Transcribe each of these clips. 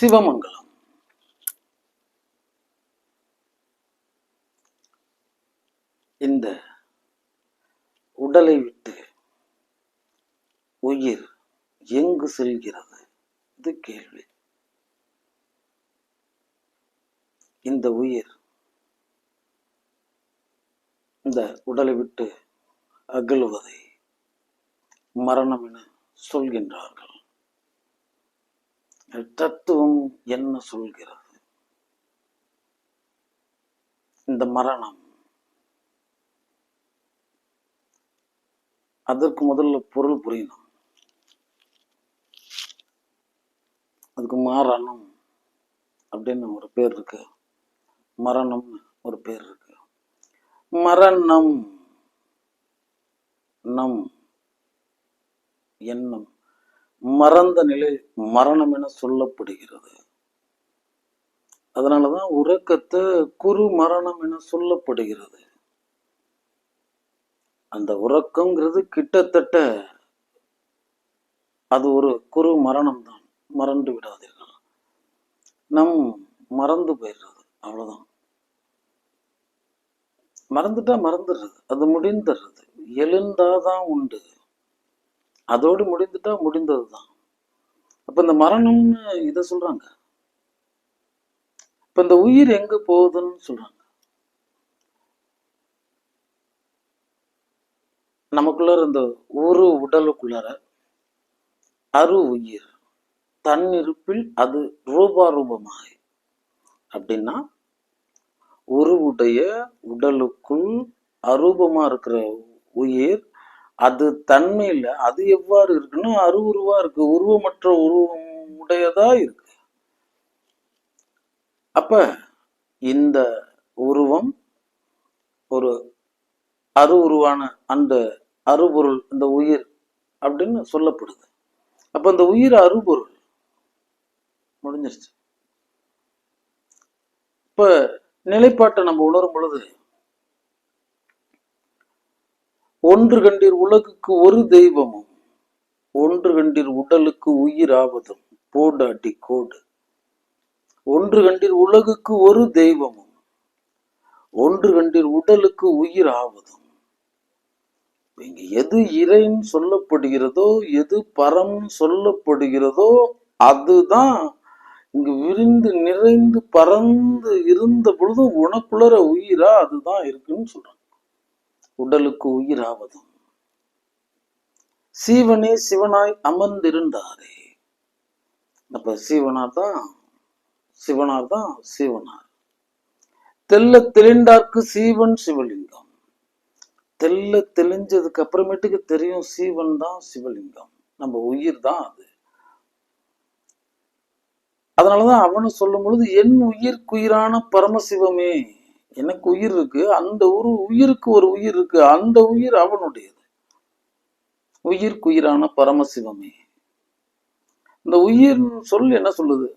சிவமங்கலம். இந்த உடலை விட்டு உயிர் எங்கு செல்கிறது? இது கேள்வி. இந்த உயிர் இந்த உடலை விட்டு அகழ்வதை மரணம் என சொல்கின்றார்கள். தத்துவம் என்ன சொல்கிறது? இந்த மரணம். அதற்கு முதல்ல பொருள் புரியணும். அதுக்கு மாறணும் அப்படின்னு ஒரு பேர் இருக்கு. மரணம்னு ஒரு பேர் இருக்கு. மரணம். நம். எண்ணம் மறந்த நிலை மரணம் என சொல்லப்படுகிறது. அதனாலதான் உறக்கத்தை குரு மரணம் என சொல்லப்படுகிறது. அந்த உறக்கங்கிறது கிட்டத்தட்ட அது ஒரு குரு மரணம் தான். மறந்து விடாதீர்கள். நம் மறந்து போயிடுறது. அவ்வளவுதான். மறந்துட்டா மறந்துடுறது. அது முடிந்துடுறது. எழுந்தாதான் உண்டு. அதோடு முடிந்துட்டா முடிந்தது தான் அப்ப இந்த மரணம்னு இதை சொல்றாங்க. இப்ப இந்த உயிர் எங்க போகுதுன்னு சொல்றாங்க. நமக்குள்ளார இந்த ஒரு உடலுக்குள்ளார அரு உயிர் தன்னிருப்பில் அது ரூபாரூபமாய். அப்படின்னா உருவுடைய உடலுக்குள் அரூபமா இருக்கிற உயிர் அது தன்மையில் அது எவ்வாறு இருக்குன்னா அருவுருவா இருக்கு. உருவமற்ற உருவம் உடையதா இருக்கு. அப்ப இந்த உருவம் ஒரு அரு உருவான அந்த அருபொருள் இந்த உயிர் அப்படின்னு சொல்லப்படுது. அப்ப இந்த உயிர் அருபொருள் முடிஞ்சிருச்சு. இப்ப நிலைப்பாட்டை நம்ம உணரும் பொழுது ஒன்று கண்டீர் உலகுக்கு ஒரு தெய்வமும் ஒன்று கண்டீர் உடலுக்கு உயிர் ஆவதும் போடு அடி கோடு. ஒன்று கண்டீர் உலகுக்கு ஒரு தெய்வமும் ஒன்று கண்டீர் உடலுக்கு உயிர் ஆவதும் இங்க எது இறைன்னு சொல்லப்படுகிறதோ எது பரம் சொல்லப்படுகிறதோ அதுதான் இங்கு விரிந்து நிறைந்து பறந்து இருந்த பொழுதும் உனக்குள்ளற உயிரா அதுதான் இருக்குன்னு சொல்றான். உடலுக்கு உயிராவதும். சீவனே சிவனாய் அமர்ந்திருந்தாரே. அப்ப சிவனார் தான் சிவனார் தான் சீவனார். தெல்ல தெளிந்தார்க்கு சீவன் சிவலிங்கம். தெல்ல தெளிஞ்சதுக்கு அப்புறமேட்டுக்கு தெரியும் சீவன் தான் சிவலிங்கம். நம்ம உயிர் தான் அது. அதனாலதான் அவனு சொல்லும் பொழுது என் உயிர்க்குயிரான பரமசிவமே எனக்கு உயிர் இருக்கு. அந்த ஒரு உயிருக்கு ஒரு உயிர் இருக்கு. அந்த உயிர் அவனுடையது. உயிர்க்குயிரான பரமசிவமே. இந்த உயிர் சொல் என்ன சொல்லுது?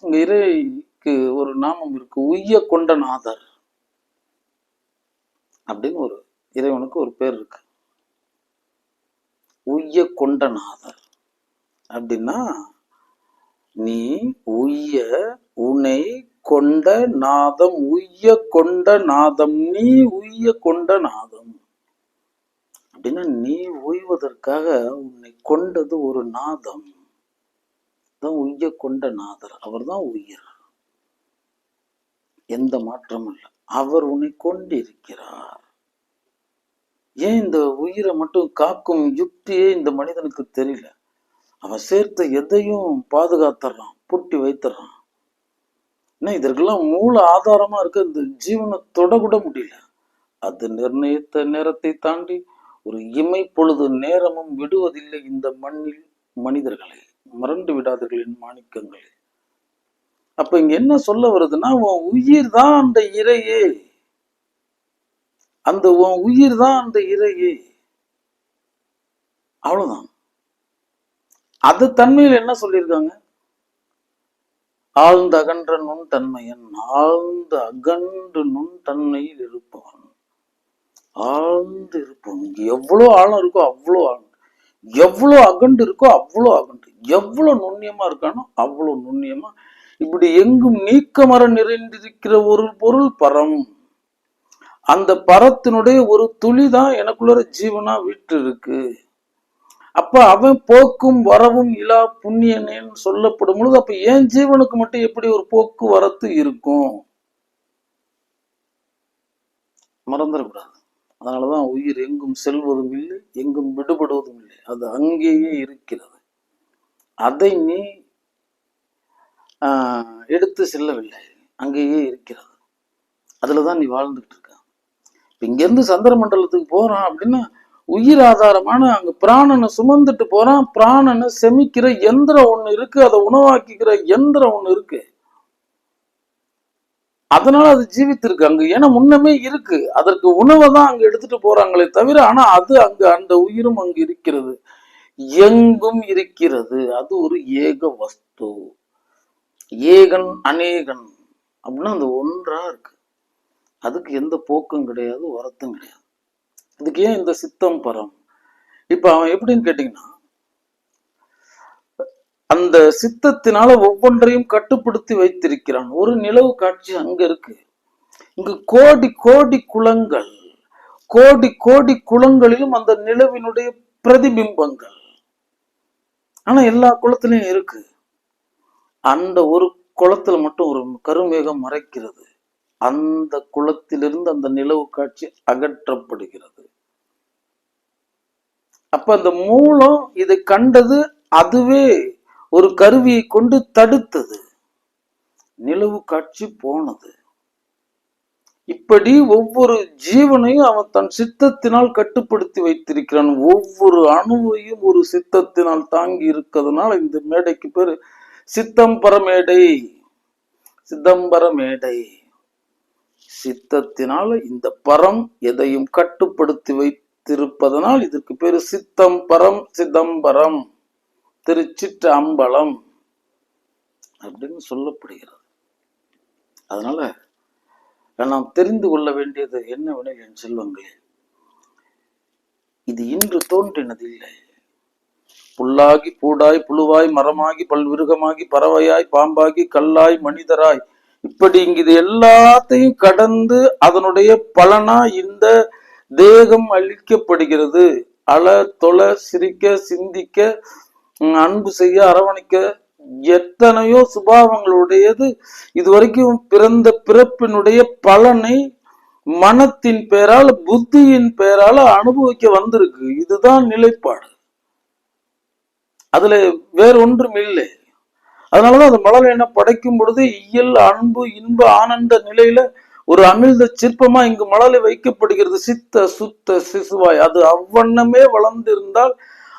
இங்க இறைக்கு ஒரு நாமம் இருக்கு. உய்ய கொண்ட நாதர் அப்படின்னு ஒரு இறைவனுக்கு ஒரு பேர் இருக்கு. உய்ய கொண்ட நாதர் அப்படின்னா நீ உய்ய உனை கொண்ட நாதம் உய்ய கொண்ட நாதம் நீ உய்ய கொண்ட நாதம். அப்படின்னா நீ ஓய்வதற்காக உன்னை கொண்டது ஒரு நாதம். தான் உய்ய கொண்ட நாதர். அவர் தான் உயிர் எந்த மாற்றமும் இல்லை. அவர் உன்னை கொண்டிருக்கிறார். ஏன் இந்த உயிரை மட்டும் காக்கும் யுக்தியே இந்த மனிதனுக்கு தெரியல. அவன் சேர்த்த எதையும் பாதுகாத்துறான் பூட்டி வைத்துறான். ஏன்னா இதற்கெல்லாம் மூல ஆதாரமா இருக்க இந்த ஜீவனை தொடக்கூட முடியல. அது நிர்ணயித்த நேரத்தை தாண்டி ஒரு இமை பொழுது நேரமும் விடுவதில்லை இந்த மண்ணில் மனிதர்களை. மறந்து விடாதீர்கள் மாணிக்கங்களே. அப்ப இங்க என்ன சொல்ல வருதுன்னா உன் உயிர் தான் அந்த இறையே. அந்த உன் உயிர் தான் அந்த இறையே. அவ்வளவுதான். அது தன்மையில் என்ன சொல்லியிருக்காங்க? ஆழ்ந்த அகன்ற நுண் தன்மையன் ஆழ்ந்த அகன்று நுண் தன்மையில் இருப்பவன் ஆழ்ந்து இருப்பவன். எவ்வளோ எவ்வளவு ஆழம் இருக்கோ அவ்வளோ ஆழம். எவ்வளவு அகண்டு இருக்கோ அவ்வளோ அகண்டு எவ்வளவு நுண்ணியமா இருக்கானோ அவ்வளவு நுண்ணியமா. இப்படி எங்கும் நீக்கமர நிறைந்திருக்கிற ஒரு பொருள் பரம். அந்த பரத்தினுடைய ஒரு துளி தான் எனக்குள்ள ஜீவனா வீட்டு இருக்கு அப்ப அவன் போக்கும் வரவும் இலா புண்ணியனேன்னு சொல்லப்படும் பொழுது அப்ப என் ஜீவனுக்கு மட்டும் எப்படி ஒரு போக்குவரத்து இருக்கும்? மறந்துடக்கூடாது அதனாலதான் உயிர் எங்கும் செல்வதும் இல்லை எங்கும் விடுபடுவதும் இல்லை. அது அங்கேயே இருக்கிறது. அதை நீ ஆஹ், எடுத்து செல்லவில்லை. அங்கேயே இருக்கிறது. அதுலதான் நீ வாழ்ந்துட்டு இருக்க. இப்ப இங்க இருந்து சந்திர மண்டலத்துக்கு போறான் அப்படின்னா உயிர் ஆதாரமான அங்க பிராணனை சுமந்துட்டு போறான். பிராணனை செமிக்கிற எந்திரம் ஒண்ணு இருக்கு அதை உணவாக்கிக்கிற எந்திரம் ஒண்ணு இருக்கு. அதனால அது ஜீவித்திருக்கு அங்க. ஏன்னா முன்னமே இருக்கு. அதற்கு உணவை தான் அங்க எடுத்துட்டு போறாங்களே தவிர ஆனா அது அங்க அந்த உயிரும் அங்க இருக்கிறது. எங்கும் இருக்கிறது. அது ஒரு ஏக வஸ்து. ஏகன் அநேகன். அப்படின்னா அந்த ஒன்றா இருக்கு. அதுக்கு எந்த போக்கும் கிடையாது உரத்தும் கிடையாது. இதுக்கு ஏன் இந்த சித்தம் பரம்? இப்ப அவன் எப்படின்னு கேட்டீங்கன்னா அந்த சித்தத்தினால ஒவ்வொன்றையும் கட்டுப்படுத்தி வைத்திருக்கிறான். ஒரு நிலவு காட்சி அங்க இருக்கு. இங்கு கோடி கோடி குளங்கள் கோடி கோடி குளங்களிலும் அந்த நிலவினுடைய பிரதிபிம்பங்கள். ஆனா எல்லா குளத்திலையும் இருக்கு. அந்த ஒரு குளத்துல மட்டும் ஒரு கருமேகம் மறைக்கிறது. அந்த குளத்திலிருந்து அந்த நிலவு காட்சி அகற்றப்படுகிறது. அப்ப அந்த மூலம் இதை கண்டது அதுவே ஒரு கருவியை கொண்டு தடுத்தது. நிலவு காட்சி போனது. இப்படி ஒவ்வொரு ஜீவனையும் அவன் தன் சித்தத்தினால் கட்டுப்படுத்தி வைத்திருக்கிறான். ஒவ்வொரு அணுவையும் ஒரு சித்தத்தினால் தாங்கி இருக்கிறதுனால இந்த மேடைக்கு பேர் சித்தம்பர மேடை சிதம்பர மேடை சித்தத்தினால இந்த பரம் எதையும் கட்டுப்படுத்தி வைத்திருப்பதனால் இதற்கு பேரு சித்தம் பரம் சிதம்பரம் திருச்சிற்ற அம்பலம் அப்படின்னு சொல்லப்படுகிறது. அதனால நாம் தெரிந்து கொள்ள வேண்டியது என்னவெனில் என் செல்வங்களே இது இன்று தோன்றினது இல்லை. புல்லாகி பூடாய் புழுவாய் மரமாகி பல்விருகமாகி பறவையாய் பாம்பாகி கல்லாய் மனிதராய் இப்படி இங்க இது எல்லாத்தையும் கடந்து அதனுடைய பலனா இந்த தேகம் அழிக்கப்படுகிறது. அல தொலை சிரிக்க சிந்திக்க அன்பு செய்ய அரவணைக்க எத்தனையோ சுபாவங்களுடையது இதுவரைக்கும் பிறந்த பிறப்பினுடைய பலனை மனத்தின் பெயரால் புத்தியின் பெயரால அனுபவிக்க வந்திருக்கு. இதுதான் நிலைப்பாடு. அதுல வேற ஒன்றும் இல்லை. அதனாலதான் அந்த மலர் என்ன படைக்கும் பொழுது இயல் அன்பு இன்ப ஆனந்த நிலையில ஒரு அமிழ்த சிற்பமா இங்கு மலரை வைக்கப்படுகிறது. சித்த சுத்த சிசுவாய். அது அவ்வண்ணமே வளர்ந்திருந்தால்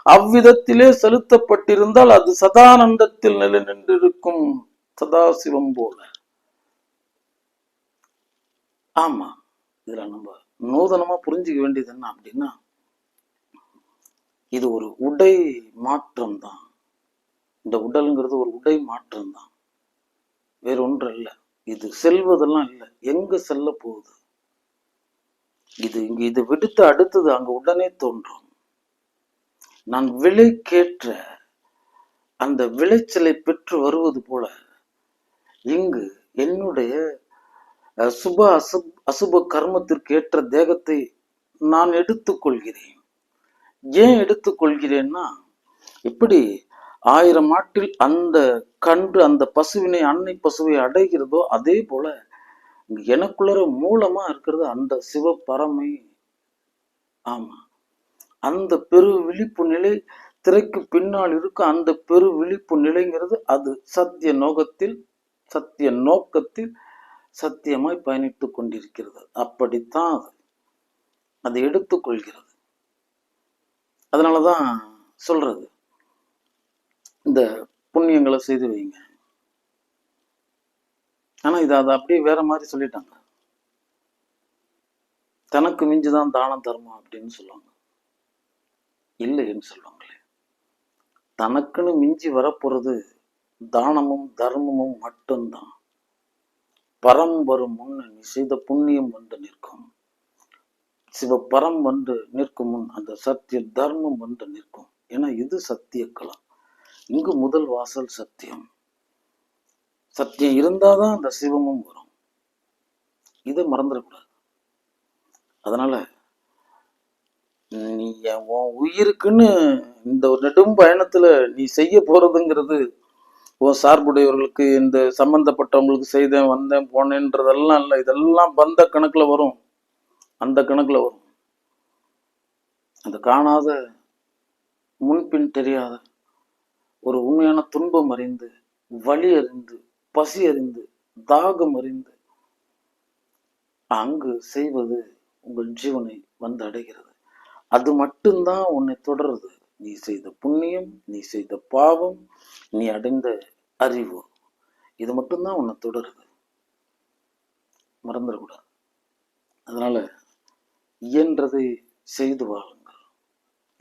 அவ்விதத்திலே செலுத்தப்பட்டிருந்தால் அது சதானந்தத்தில் நிலை நின்றிருக்கும் சதாசிவம் போல. ஆமா. இதுல நம்ம நூதனமா புரிஞ்சுக்க வேண்டியது என்ன அப்படின்னா இது ஒரு உடை மாற்றம் தான் இந்த உடலுங்கிறது ஒரு உடை மாற்றம் தான் வேற ஒன்று இல்லை. இது செல்வதெல்லாம் இல்லை. எங்க செல்ல போகுது? இது இங்க இது விடுத்து அடுத்தது அங்க உடனே தோன்றும். நான் விலைக்கேற்ற அந்த விளைச்சலை பெற்று வருவது போல இங்கு என்னுடைய அஹ், சுப அசுப் அசுப கர்மத்திற்கு ஏற்ற தேகத்தை நான் எடுத்துக்கொள்கிறேன். ஏன் எடுத்துக்கொள்கிறேன்னா இப்படி ஆயிரம் ஆட்டில் அந்த கன்று அந்த பசுவினை அன்னை பசுவை அடைகிறதோ அதே போல எனக்குள்ளற மூலமா இருக்கிறது அந்த சிவபரமை ஆமா. அந்த பெரு விழிப்பு நிலை திரைக்கு பின்னால் இருக்கும் அந்த பெரு விழிப்பு நிலைங்கிறது அது சத்திய நோகத்தில் சத்திய நோக்கத்தில் சத்தியமாய் பயணித்துக் கொண்டிருக்கிறது. அப்படித்தான் அது. அதை எடுத்துக்கொள்கிறது அதனாலதான் சொல்றது. இந்த புண்ணியங்களை செய்து வைங்க. ஆனா இதை அதை அப்படியே வேற மாதிரி சொல்லிட்டாங்க. தனக்கு மிஞ்சுதான் தானம் தர்மம் அப்படின்னு சொல்லுவாங்க. இல்லைன்னு சொல்லுவாங்களே. தனக்குன்னு மிஞ்சி வரப்போறது தானமும் தர்மமும் மட்டும்தான். பரம் வரும் முன் நீ செய்த புண்ணியம் வந்து நிற்கும். சிவ பரம் வந்து நிற்கும் முன் அந்த சத்திய தர்மம் வந்து நிற்கும். ஏன்னா இது சத்திய களம் இங்கு முதல் வாசல் சத்தியம். சத்தியம் இருந்தாதான் அந்த சிவமும் வரும். இதை மறந்துடக்கூடாது. அதனால நீ என் உன் உயிருக்குன்னு இந்த ஒரு நெடும் பயணத்துல நீ செய்ய போறதுங்கிறது உன் சார்புடையவர்களுக்கு இந்த சம்பந்தப்பட்டவங்களுக்கு செய்தேன் வந்தேன் போனேன்றதெல்லாம் இல்லை. இதெல்லாம் பந்த கணக்குல வரும். அந்த கணக்குல வரும். அந்த காணாத முன்பின் தெரியாத ஒரு உண்மையான துன்பம் அறிந்து வலி அறிந்து பசி அறிந்து தாகம் அறிந்து அங்கு செய்வது உங்கள் ஜீவனை வந்து அடைகிறது. அது மட்டும்தான் உன்னை தொடருது. நீ செய்த புண்ணியம் நீ செய்த பாவம் நீ அடைந்த அறிவு. இது மட்டும்தான் உன்னை தொடருது. மறந்துடக்கூடாது. அதனால இயன்றதை செய்து வாழுங்கள்.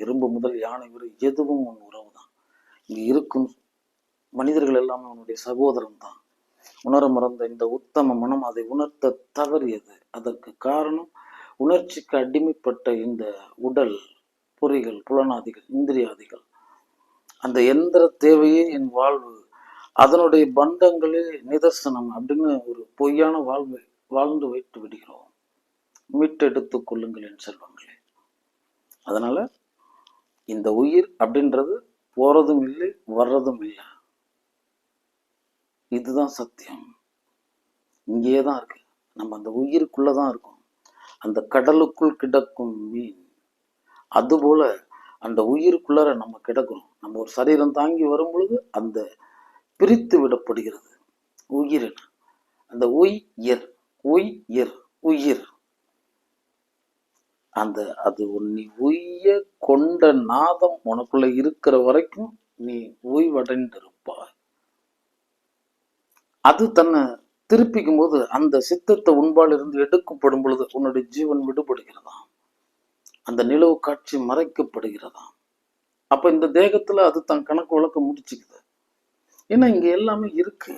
இரும்பு முதல் யானை வரை எதுவும் உன் உறவு தான் இங்கே இருக்கும் மனிதர்கள் எல்லாமே அவனுடைய சகோதரன் தான் உணர மறந்த இந்த உத்தம மனம் அதை உணர்த்த தவறியது. அதற்கு காரணம் உணர்ச்சிக்கு அடிமைப்பட்ட இந்த உடல் பொறிகள் புலனாதிகள் இந்திரியாதிகள். அந்த எந்திர தேவையே என் வாழ்வு. அதனுடைய பந்தங்களே நிதர்சனம் அப்படின்னு ஒரு பொய்யான வாழ்வை வாழ்ந்து வைத்து விடுகிறோம். மீட்டெடுத்துக் கொள்ளுங்கள் என் செல்வங்களே. அதனால இந்த உயிர் அப்படின்றது போறதும் இல்லை வர்றதும் இல்லை. இதுதான் சத்தியம். இங்கேயே தான் இருக்கு. நம்ம அந்த உயிருக்குள்ள தான் இருக்கோம். அந்த கடலுக்குள் கிடக்கும் மீன். அதுபோல அந்த உயிருக்குள்ளார நம்ம கிடக்கிறோம். நம்ம ஒரு சரீரம் தாங்கி வரும் பொழுது அந்த பிரித்து விடப்படுகிறது. உயிரின அந்த உயிர் உயிர் உயிர். அந்த அது உன் நீ உய்ய கொண்ட நாதம் உனக்குள்ள இருக்கிற வரைக்கும் நீ ஓய்வடைந்திருப்பாய் அது தன்னை திருப்பிக்கும் போது அந்த சித்தத்தை உண்பாலிருந்து எடுக்கப்படும் பொழுது உன்னுடைய ஜீவன் விடுபடுகிறதாம். அந்த நிலவு காட்சி மறைக்கப்படுகிறதாம். அப்ப இந்த தேகத்துல அது தன் கணக்கு வழக்க முடிச்சுக்குது. ஏன்னா இங்க எல்லாமே இருக்கு.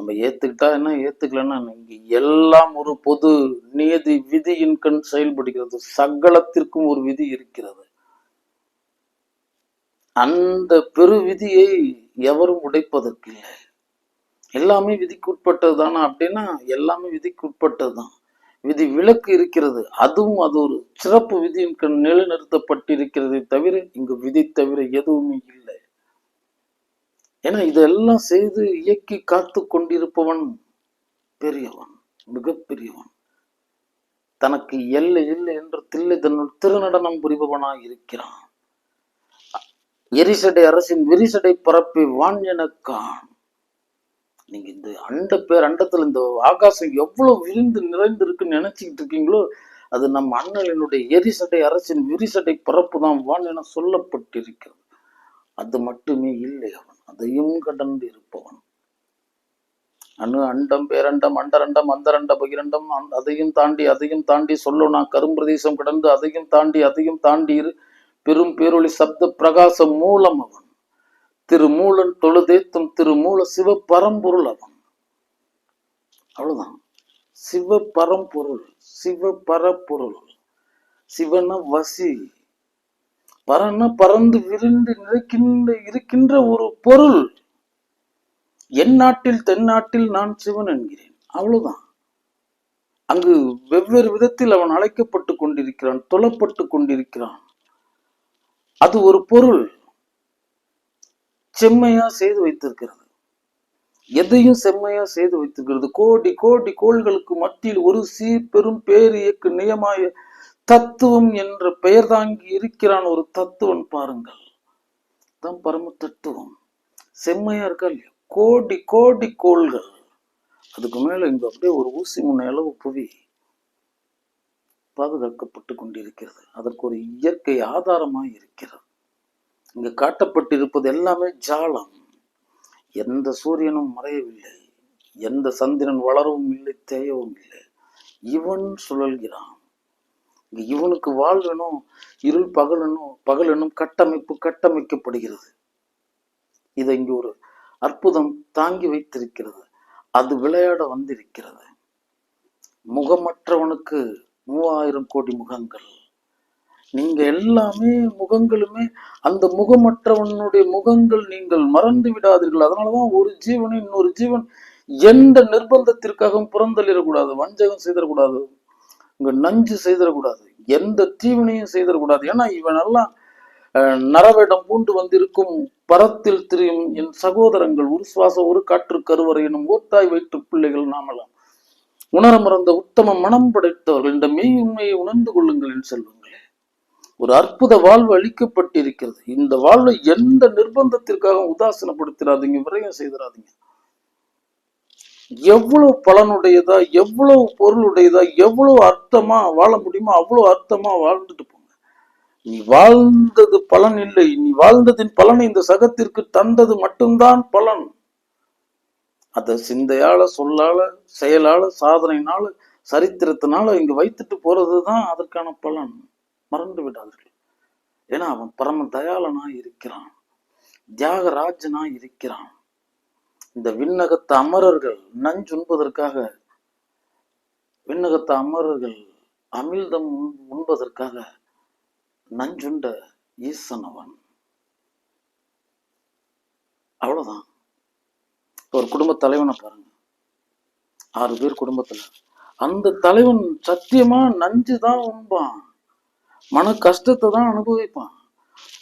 நம்ம ஏத்துக்கிட்டா என்ன? ஏத்துக்கலன்னா இங்க எல்லாம் ஒரு பொது நியதி விதியின் கண் செயல்படுகிறது. சகலத்திற்கும் ஒரு விதி இருக்கிறது. அந்த பெரு விதியை எவரும் உடைப்பதற்கு இல்லை எல்லாமே விதிக்கு தானா அப்படின்னா எல்லாமே விதிக்குட்பட்டது தான் விதி விலக்கு இருக்கிறது. அதுவும் அது ஒரு சிறப்பு விதியின் கண் நிலைநிறுத்தப்பட்டிருக்கிறதே தவிர இங்கு விதி தவிர எதுவுமே இல்லை. ஏன்னா இதெல்லாம் செய்து இயக்கி காத்து கொண்டிருப்பவன் பெரியவன் மிகப்பெரியவன். தனக்கு எல்லை இல்லை என்று தில்லை தன்னுள் திருநடனம் புரிபவனாய் இருக்கிறான். எரிசடை அரசின் விரிசடை பரப்பி வான் எனக்கான் நீங்க இந்த அண்ட பேர் அண்டத்துல இந்த ஆகாசம் எவ்வளவு விரிந்து நிறைந்து இருக்குன்னு நினைச்சுக்கிட்டு இருக்கீங்களோ அது நம் அண்ணலினுடைய எரிசடை அரசின் விரிசடை பரப்பு தான் வான் என சொல்லப்பட்டிருக்கிறது. அது மட்டுமே இல்லை அவன். அதையும் கடந்து இருப்பவன். அணு அண்டம் பேரண்டம் அண்டரண்டம் அந்தரண்ட பகிரண்டம் அதையும் தாண்டி அதையும் தாண்டி சொல்லணும் கரும்பிரதேசம் கடந்து அதையும் தாண்டி அதையும் தாண்டி இரு. பெரும் பேரொளி சப்த பிரகாச மூலம் அவன். திருமூலன் தொழுதேத்தும் திருமூல சிவ பரம்பொருள் அவன். அவ்வளவுதான். சிவ பரம்பொருள் சிவ பரப்பொருள் சிவன வசி பரன்னா பறந்து விரிந்து நிற்கின்ற இருக்கின்ற ஒரு பொருள். என் நாட்டில் தென்னாட்டில் நான் சிவன் என்கிறேன். அவ்வளவுதான். அங்கு வெவ்வேறு விதத்தில் அவன் அழைக்கப்பட்டு கொண்டிருக்கிறான் தொழப்பட்டு கொண்டிருக்கிறான். அது ஒரு பொருள். செம்மையா செய்து வைத்திருக்கிறது. எதையும் செம்மையா செய்து வைத்திருக்கிறது. கோடி கோடி கோள்களுக்கு மத்தியில் ஒரு சீர் பெரும் பேரியக்கு நியமாய தத்துவம் என்ற பெயர் தாங்கி இருக்கிறான் ஒரு தத்துவன் பாருங்கள். தான் பரம தத்துவம். செம்மையா இருக்கா இல்லையா? கோடி கோடி கோள்கள். அதுக்கு மேல இங்க அப்படியே ஒரு ஊசி முன்ன அளவு புவி பாதுகாக்கப்பட்டு கொண்டிருக்கிறது. அதற்கு ஒரு இயற்கை ஆதாரமாய் இருக்கிறது. இங்கு காட்டப்பட்டிருப்பது எல்லாமே ஜாலம். எந்த சூரியனும் மறையவில்லை. எந்த சந்திரன் வளரவும் இல்லை தேயவும் இல்லை. இவன் சுழல்கிறான். இவனுக்கு வாழ்வனும் இருள் பகலனும் பகலெனும் கட்டமைப்பு கட்டமைக்கப்படுகிறது. இதை இங்கு ஒரு அற்புதம் தாங்கி வைத்திருக்கிறது. அது விளையாட வந்திருக்கிறது. முகமற்றவனுக்கு மூவாயிரம் கோடி முகங்கள். நீங்க எல்லாமே முகங்களுமே அந்த முகமற்றவனுடைய முகங்கள் நீங்கள் மறந்து விடாதீர்கள். அதனாலதான் ஒரு ஜீவனை இன்னொரு ஜீவன் எந்த நிர்பந்தத்திற்காகவும் புறந்தளிடக்கூடாது வஞ்சகம் செய்திடக்கூடாது இங்க நஞ்சு செய்திடக்கூடாது. எந்த தீவினையும் செய்திடக்கூடாது. ஏன்னா இவனெல்லாம் நரவேடம் பூண்டு வந்திருக்கும் பரத்தில் திரியும் என் சகோதரங்கள் ஒரு சுவாசம் ஒரு காற்று கருவறை எனும் ஓத்தாய் வயிற்று பிள்ளைகள் நாமெல்லாம். உணர மறந்த உத்தம மனம் படைத்தவர்கள் இந்த மெய் உண்மையை உணர்ந்து கொள்ளுங்கள் என் செல்வங்களே. ஒரு அற்புத வாழ்வு அளிக்கப்பட்டிருக்கிறது. இந்த வாழ்வை எந்த நிர்பந்தத்திற்காக உதாசீனப்படுத்திடாதீங்க விரயம் செய்திடாதீங்க எவ்வளவு பலனுடையதா எவ்வளவு பொருளுடையதா எவ்வளவு அர்த்தமா வாழ முடியுமோ அவ்வளவு அர்த்தமா வாழ்ந்துட்டு போங்க. நீ வாழ்ந்தது பலன் இல்லை. நீ வாழ்ந்ததின் பலனை இந்த சகத்திற்கு தந்தது மட்டும்தான் பலன். அத சிந்தையால சொல்லால செயலால சாதனையினால சரித்திரத்தினால இங்க வைத்துட்டு போறதுதான் அதற்கான பலன். மறந்து விடாதீர்கள். ஏன்னா அவன் பரம தயாளனா இருக்கிறான் தியாகராஜனா இருக்கிறான் இந்த விண்ணகத்து அமரர்கள் நஞ்சுண்பதற்காக விண்ணகத்து அமரர்கள் அமிழ்தம் உண்பதற்காக நஞ்சுண்ட ஈசனவன். அவன் அவ்வளவுதான் ஒரு குடும்ப தலைவனை பாருங்க. ஆறு பேர் குடும்பத்துல. அந்த தலைவன் சத்தியமா நஞ்சு தான் உண்பான். மன கஷ்டத்தை தான் அனுபவிப்பான்.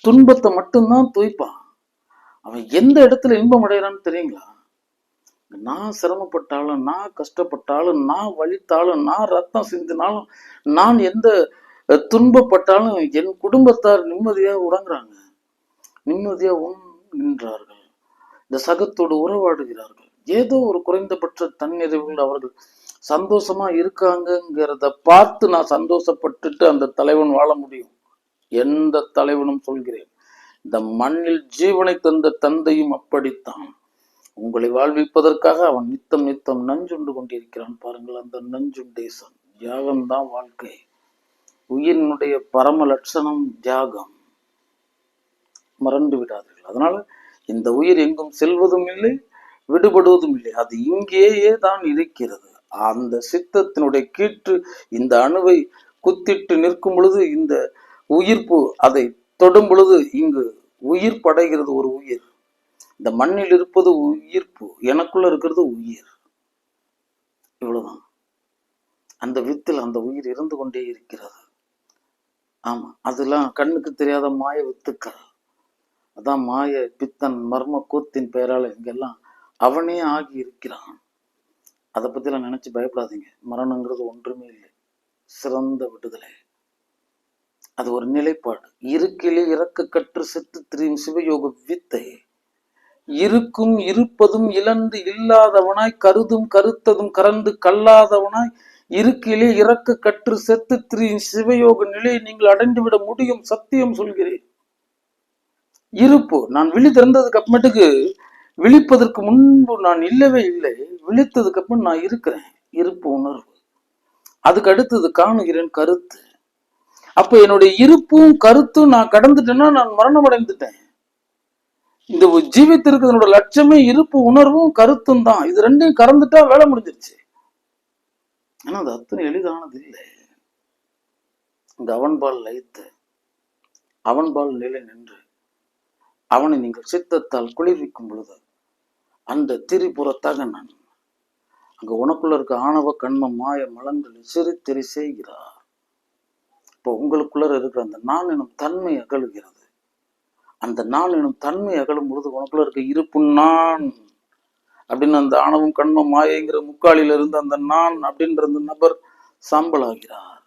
துன்பத்தை மட்டும்தான் துய்ப்பான். அவன் எந்த இடத்துல இன்பம் அடைகிறான்னு தெரியுங்களா? நான் சிரமப்பட்டாலும் நான் கஷ்டப்பட்டாலும் நான் வலித்தாலும் நான் ரத்தம் சிந்தினாலும் நான் எந்த துன்பப்பட்டாலும் என் குடும்பத்தார் நிம்மதியா உறங்குறாங்க. நிம்மதியா உண்கின்றார்கள் இந்த சகத்தோடு உறவாடுகிறார்கள். ஏதோ ஒரு குறைந்தபட்ச தன்னிறைவுகள் அவர்கள் சந்தோஷமா இருக்காங்கங்கிறத பார்த்து நான் சந்தோஷப்பட்டுட்டு அந்த தலைவன் வாழ முடியும். எந்த தலைவனும் சொல்கிறேன் இந்த மண்ணில் ஜீவனை தந்த தந்தையும் அப்படித்தான். உங்களை வாழ்விப்பதற்காக அவன் நித்தம் நித்தம் நஞ்சுண்டு கொண்டிருக்கிறான். பாருங்கள் அந்த நஞ்சுண்டேசன் தியாகம்தான் வாழ்க்கை. உயிரினுடைய பரம லட்சணம் தியாகம் மறந்து விடாதீர்கள். அதனால இந்த உயிர் எங்கும் செல்வதும் இல்லை விடுபடுவதும் இல்லை. அது இங்கேயே தான் இருக்கிறது. அந்த சித்தத்தினுடைய கீற்று இந்த அணுவை குத்திட்டு நிற்கும் பொழுது இந்த உயிர்ப்பு அதை தொடும் பொழுது இங்கு உயிர் படைகிறது ஒரு உயிர். இந்த மண்ணில் இருப்பது உயிர்ப்பு எனக்குள்ள இருக்கிறது உயிர். இவ்வளவுதான். அந்த வித்தில் அந்த உயிர் இருந்து கொண்டே இருக்கிறது. ஆமா அதெல்லாம் கண்ணுக்கு தெரியாத மாய வித்துக்கள். அதான் மாய பித்தன் மர்ம கூத்தின் பெயரால இங்கெல்லாம் அவனே ஆகி இருக்கிறான். அதை பத்திலாம் நினைச்சு பயப்படாதீங்க. மரணங்கிறது ஒன்றுமே இல்லை. சிறந்த விடுதலை. அது ஒரு நிலைப்பாடு. இருக்கிலே இறக்க கற்று செத்து திரியும் சிவயோக வித்தை. இருக்கும் இருப்பதும் இழந்து இல்லாதவனாய் கருதும் கருத்ததும் கறந்து கல்லாதவனாய் இருக்கிலே இறக்க கற்று செத்து திரியும் சிவயோக நிலையை நீங்கள் அடைந்துவிட முடியும் சத்தியம் சொல்கிறேன். இருப்பு நான் விழி திறந்ததுக்கு அப்புறமேட்டுக்கு விழிப்பதற்கு முன்பு நான் இல்லவே இல்லை. விழித்ததுக்கு அப்புறம் நான் இருக்கிறேன். இருப்பு உணர்வு. அதுக்கு அடுத்தது காணுகிறேன் கருத்து. அப்ப என்னுடைய இருப்பும் கருத்தும் நான் கடந்துட்டேன்னா நான் மரணம் அடைந்துட்டேன் இந்த ஜீவித்திருக்கிறதோட லட்சமே இருப்பு உணர்வும் கருத்தும் தான். இது ரெண்டையும் கறந்துட்டா வேலை முடிஞ்சிருச்சு. ஆனா அது அத்தனை எளிதானது இல்லை. இந்த அவன்பால் லயித்து அவன்பால் நிலை நின்று அவனை நீங்கள் சித்தத்தால் குளிர்விக்கும் பொழுது அந்த திரிபுறத்தாக நான் அங்க உனக்குள்ள இருக்க ஆணவ கண்ம மாய மலங்களை சிறு திரி செய்கிறார். இப்போ உங்களுக்குள்ள இருக்கிற அந்த நான் எனும் தன்மை அகழுகிறது அந்த நாள் எனும் தன்மை அகலும் பொழுது உனக்குள்ள இருக்க இருப்பு நான் அப்படின்னு அந்த ஆணவம் கண்மம் மாயங்கிற முக்காலில இருந்து அந்த நான் அப்படின்ற அந்த நபர் சாம்பலாகிறார்.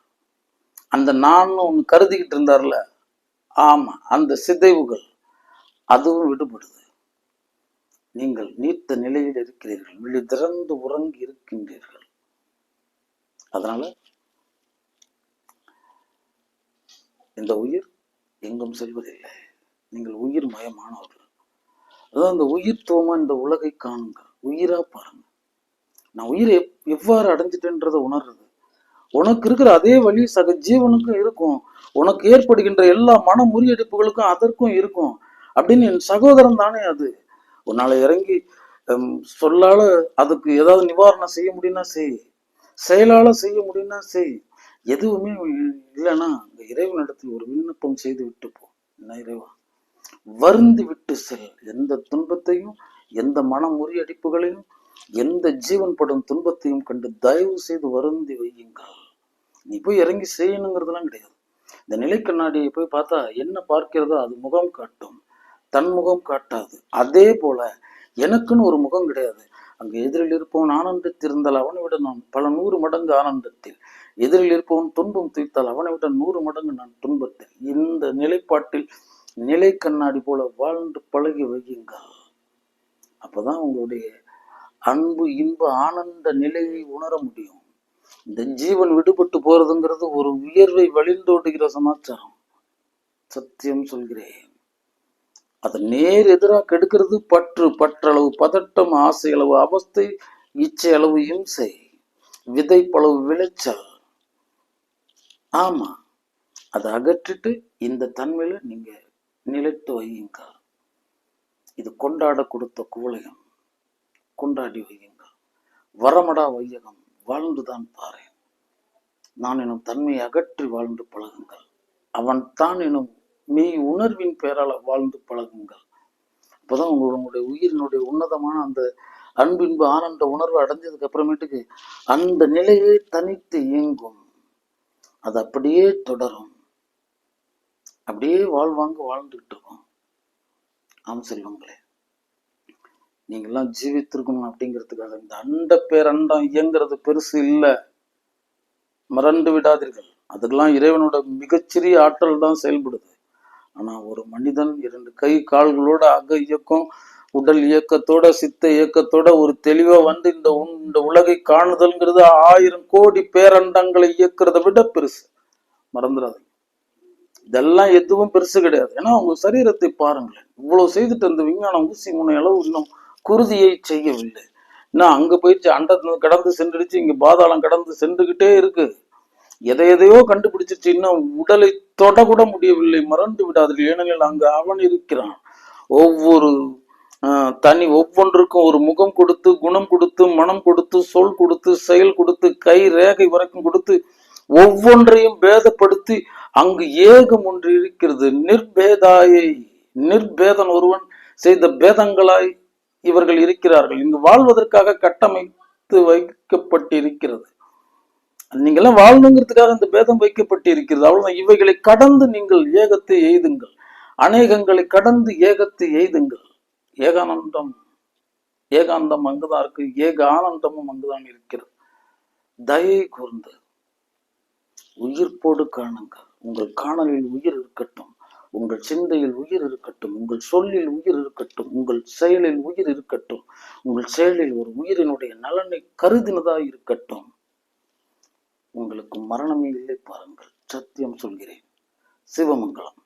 அந்த நான் ஒன்று கருதிக்கிட்டு இருந்தார்ல? ஆமா அந்த சிதைவுகள் அதுவும் விடுபடுது. நீங்கள் நீர்த்த நிலையில் இருக்கிறீர்கள் விழி திறந்து உறங்கி இருக்கின்றீர்கள். அதனால இந்த உயிர் எங்கும் செல்வதில்லை. நீங்கள் உயிர் மயமானவர்கள். அதான் இந்த உயிர்த்துவமா இந்த உலகை காணுங்க. உயிரா பாருங்க. நான் உயிரை எப்- எவ்வாறு அடைஞ்சிட்டேன்றதை உணர்றது. உனக்கு இருக்கிற அதே வழி சக ஜீவனுக்கும் இருக்கும். உனக்கு ஏற்படுகின்ற எல்லா மன முறியடிப்புகளுக்கும் அதற்கும் இருக்கும். அப்படின்னு என் சகோதரன் தானே அது. உன்னால இறங்கி சொல்லால அதுக்கு ஏதாவது நிவாரணம் செய்ய முடியும்னா செய். செயலால செய்ய முடியும்னா செய். எதுவுமே இல்லைன்னா அந்த இறைவனிடத்தில் ஒரு விண்ணப்பம் செய்து விட்டு போ. என்ன இறைவா? வருந்தி விட்டு செல். எந்த துன்பத்தையும் எந்த மன முறியடிப்புகளையும் எந்த ஜீவன் படும் துன்பத்தையும் கண்டு தயவு செய்து வருந்தி வையுங்கள். நீ போய் இறங்கி செய்யணுங்கிறதுலாம் கிடையாது. இந்த நிலை கண்ணாடியை போய் பார்த்தா என்ன பார்க்கிறதோ அது முகம் காட்டும். தன் முகம் காட்டாது. அதே போல எனக்குன்னு ஒரு முகம் கிடையாது. அங்கு எதிரில் இருப்பவன் ஆனந்தத்திருந்தால் அவனை விட நான் பல நூறு மடங்கு ஆனந்தத்தில். எதிரில் இருப்பவன் துன்பம் துய்த்தால் அவனை விட நூறு மடங்கு நான் துன்பத்தில். இந்த நிலைப்பாட்டில் நிலை கண்ணாடி போல வாழ்ந்து பழகி வையுங்கள். அப்பதான் உங்களுடைய அன்பு இன்ப ஆனந்த நிலையை உணர முடியும். இந்த ஜீவன் விடுபட்டு போறதுங்கிறது ஒரு உயர்வை வழிந்தோடுகிற சமாச்சாரம். சத்தியம் சொல்கிறேன். அதை நேர் எதிராக கெடுக்கிறது பற்று பற்றளவு பதட்டம் ஆசை அளவு அவஸ்தை இச்சை அளவு இம்சை விதைப்பளவு விளைச்சல். ஆமா அதை அகற்றிட்டு இந்த தன்மையில நீங்க நிலைத்து வையுங்கள். இது கொண்டாட கொடுத்த குவளையம் கொண்டாடி வையுங்கள். வரமடா வையகம் வாழ்ந்துதான் பாரு நான் எனும் தன்மையை அகற்றி வாழ்ந்து பழகுங்கள். அவன் தான் எனும் மெய் உணர்வின் பெயரால வாழ்ந்து பழகுங்கள். அப்போதான் உங்களுடைய உயிரினுடைய உன்னதமான அந்த அன்பின்பு ஆனந்த உணர்வு அடைஞ்சதுக்கு அப்புறமேட்டுக்கு அந்த நிலையே தனித்து இயங்கும். அது அப்படியே தொடரும். அப்படியே வாழ்வாங்க வாழ்ந்துகிட்டு ஆம் செல்வங்களே நீங்கெல்லாம் ஜீவித்திருக்கணும் அப்படிங்கிறதுக்காக இந்த அண்ட பேரண்டம் இயங்குறது பெருசு இல்லை. மறந்து விடாதீர்கள். அதுக்கெல்லாம் இறைவனோட மிகச்சிறிய ஆற்றல் தான் செயல்படுது. ஆனா ஒரு மனிதன் இரண்டு கை கால்களோட அக இயக்கம் உடல் இயக்கத்தோட சித்த இயக்கத்தோட ஒரு தெளிவா வந்து இந்த உன்- இந்த உலகை காணுதல்ங்கிறது ஆயிரம் கோடி பேரண்டங்களை இயக்குறதை விட பெருசு. மறந்துடாதீங்க. இதெல்லாம் எதுவும் பெருசு கிடையாது. ஏன்னா உங்க சரீரத்தை பாருங்களேன். இவ்வளவு செய்துட்டு அந்த விஞ்ஞானம் ஊசி முனை அளவு இன்னும் குருதியை செய்யவில்லை. இன்னும் அங்க போயிடுச்சு அண்டத்து கடந்து சென்றுடுச்சு இங்க பாதாளம் கடந்து சென்றுகிட்டே இருக்கு. எதை எதையோ கண்டுபிடிச்சிருச்சு. இன்னும் உடலை தொடக்கூட முடியவில்லை. மறந்து விடாதீர்கள். ஏனெனில் அங்கு அவன் இருக்கிறான். ஒவ்வொரு ஆஹ், தனி ஒவ்வொன்றுக்கும் ஒரு முகம் கொடுத்து குணம் கொடுத்து மனம் கொடுத்து சொல் கொடுத்து செயல் கொடுத்து கை ரேகை வரைக்கும் கொடுத்து ஒவ்வொன்றையும் பேதப்படுத்தி அங்கு ஏகம் ஒன்று இருக்கிறது. நிர்பேதாயை நிர்பேதன் ஒருவன் செய்த பேதங்களாய் இவர்கள் இருக்கிறார்கள். இங்கு வாழ்வதற்காக கட்டமைத்து வைக்கப்பட்டிருக்கிறது. நீங்களாம் வாழணுங்கிறதுக்காக இந்த பேதம் வைக்கப்பட்டு இருக்கிறது அவ்வளவுதான். இவைகளை கடந்து நீங்கள் ஏகத்தை எய்துங்கள். அநேகங்களை கடந்து ஏகத்தை எய்துங்கள். ஏகானந்தம் ஏகாந்தம் அங்குதான் இருக்கு. ஏக ஆனந்தமும் அங்குதான் இருக்கிறது. தயை கூர்ந்து உயிர்ப்போடு காணுங்கள். உங்கள் காணலில் உயிர் இருக்கட்டும் உங்கள் சிந்தையில் உயிர் இருக்கட்டும் உங்கள் சொல்லில் உயிர் இருக்கட்டும் உங்கள் செயலில் உயிர் இருக்கட்டும் உங்கள் செயலில் ஒரு உயிரினுடைய நலனை கருதினதா இருக்கட்டும். உங்களுக்கு மரணமே இல்லை பாருங்கள். சத்தியம் சொல்கிறேன். சிவமங்கலம்.